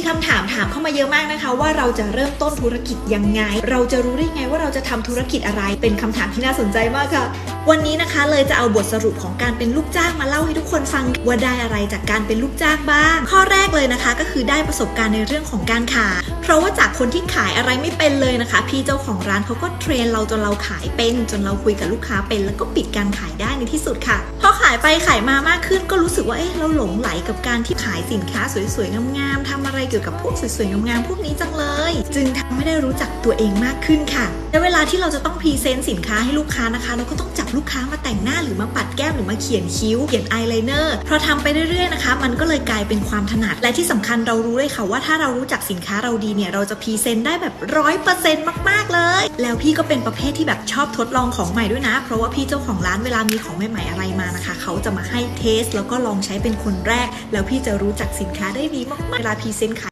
มีคำถามถามเข้ามาเยอะมากนะคะ ว่าเราจะเริ่มต้นธุรกิจยังไง เราจะรู้ได้ไงว่าเราจะทำธุรกิจอะไร เป็นคำถามที่น่าสนใจมากค่ะ วันนี้นะคะเลยจะเอาบทสรุปของการเป็นลูกจ้างมาเล่าให้ทุกคนฟังว่าได้อะไรจากการเป็นลูกจ้างบ้าง ข้อแรกเลยนะคะก็คือได้ประสบการณ์ในเรื่องของการขาย เพราะว่าจากคนที่ขายอะไรไม่เป็นเลยนะคะ พี่เจ้าของร้านเขาก็เทรนเราจนเราขายเป็น จนเราคุยกับลูกค้าเป็น แล้วก็ปิดการขายได้ในที่สุดค่ะพอขายไปขายมามากขึ้นก็รู้สึกว่าเอ๊ะเราหลงไหลกับการที่ขายสินค้าสวยๆงามๆทำอะไรเกี่ยวกับพวกสวยๆงามๆพวกนี้จังเลย จึงทำให้ได้รู้จักตัวเองมากขึ้นค่ะและเวลาที่เราจะต้องพรีเซนต์สินค้าให้ลูกค้านะคะ เราก็ต้องจับลูกค้ามาแต่งหน้าหรือมาปัดแก้มหรือมาเขียนคิ้วเขียนอายไลเนอร์พอทำไปเรื่อยๆนะคะ มันก็เลยกลายเป็นความถนัด และที่สำคัญเรารู้เลยค่ะว่าถ้าเรารู้จักสินค้าเราดีเนี่ยเราจะพรีเซนต์ได้แบบร้อยเปอร์เซ็นต์มากๆเลย แล้วพี่ก็เป็นประเภทที่แบบชอบทดลองของใหม่ด้วยนะ เพราะว่าพี่เจ้าของร้านเวลามีของใหม่ๆอะไรมานะคะ เขาจะมาให้เทส แล้วก็ลองใช้เป็นคนแรก แล้วพี่จะรู้จักสินค้าได้ดีมากๆเวลาพรีเซนต์ขาย